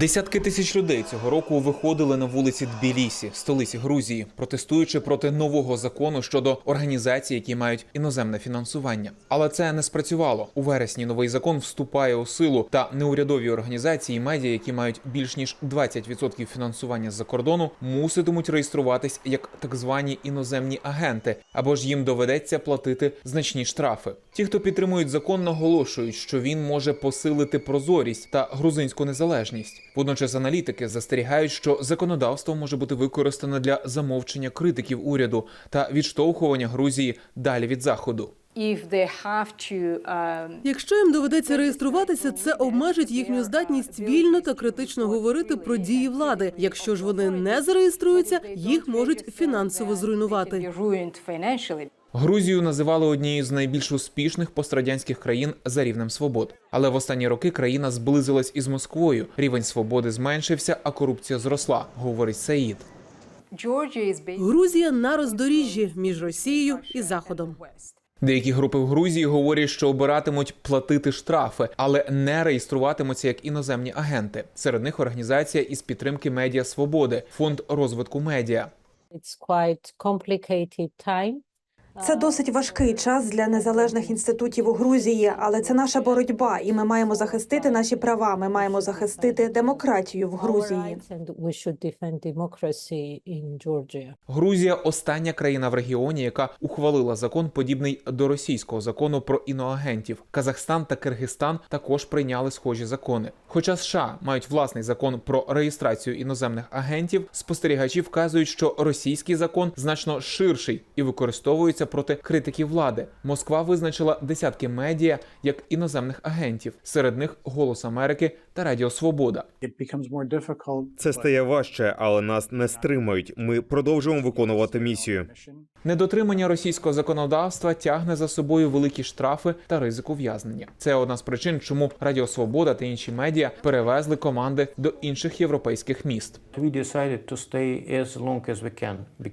Десятки тисяч людей цього року виходили на вулиці Тбілісі, столиці Грузії, протестуючи проти нового закону щодо організацій, які мають іноземне фінансування. Але це не спрацювало. У вересні новий закон вступає у силу, та неурядові організації і медіа, які мають більш ніж 20% фінансування з-за кордону, муситимуть реєструватись як так звані іноземні агенти, або ж їм доведеться платити значні штрафи. Ті, хто підтримують закон, наголошують, що він може посилити прозорість та грузинську незалежність. Водночас аналітики застерігають, що законодавство може бути використано для замовчення критиків уряду та відштовхування Грузії далі від заходу. If they have to um, Якщо їм доведеться реєструватися, це обмежить їхню здатність вільно та критично говорити про дії влади. Якщо ж вони не зареєструються, їх можуть фінансово зруйнувати. be. Грузію називали однією з найбільш успішних пострадянських країн за рівнем свобод. Але в останні роки країна зблизилась із Москвою. Рівень свободи зменшився, а корупція зросла, говорить Саїд. Georgia is based Грузія на роздоріжжі між Росією і Заходом. Деякі групи в Грузії говорять, що обиратимуть платити штрафи, але не реєструватимуться як іноземні агенти. Серед них організація із підтримки медіа свободи, фонд розвитку медіа. It's quite complicated time. Це досить важкий час для незалежних інститутів у Грузії, але це наша боротьба, і ми маємо захистити наші права. Ми маємо захистити демократію в Грузії. Грузія остання країна в регіоні, яка ухвалила закон, подібний до російського закону про іноагентів. Казахстан та Киргизстан також прийняли схожі закони. Хоча США мають власний закон про реєстрацію іноземних агентів, спостерігачі вказують, що російський закон значно ширший і використовується проти критиків влади. Москва визначила десятки медіа як іноземних агентів, серед них Голос Америки та Радіо Свобода. Це стає важче, але нас не стримають. Ми продовжуємо виконувати місію. Недотримання російського законодавства тягне за собою великі штрафи та ризик ув'язнення. Це одна з причин, чому Радіо Свобода та інші медіа перевезли команди до інших європейських міст.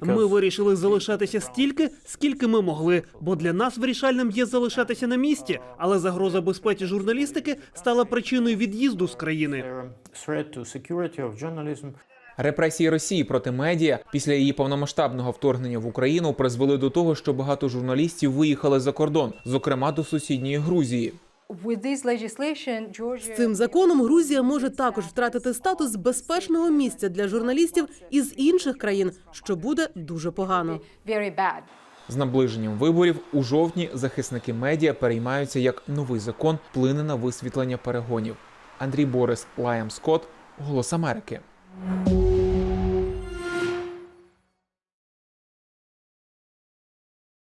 Ми вирішили залишатися стільки, скільки ми могли, бо для нас вирішальним є залишатися на місці. Але загроза безпеці журналістики стала причиною від'їзду з країни. Репресії Росії проти медіа після її повномасштабного вторгнення в Україну призвели до того, що багато журналістів виїхали за кордон, зокрема до сусідньої Грузії. Georgia Цим законом Грузія може також втратити статус безпечного місця для журналістів із інших країн, що буде дуже погано. З наближенням виборів у жовтні захисники медіа переймаються, як новий закон вплине на висвітлення перегонів. Андрій Борис Лаєм Скотт, Голос Америки.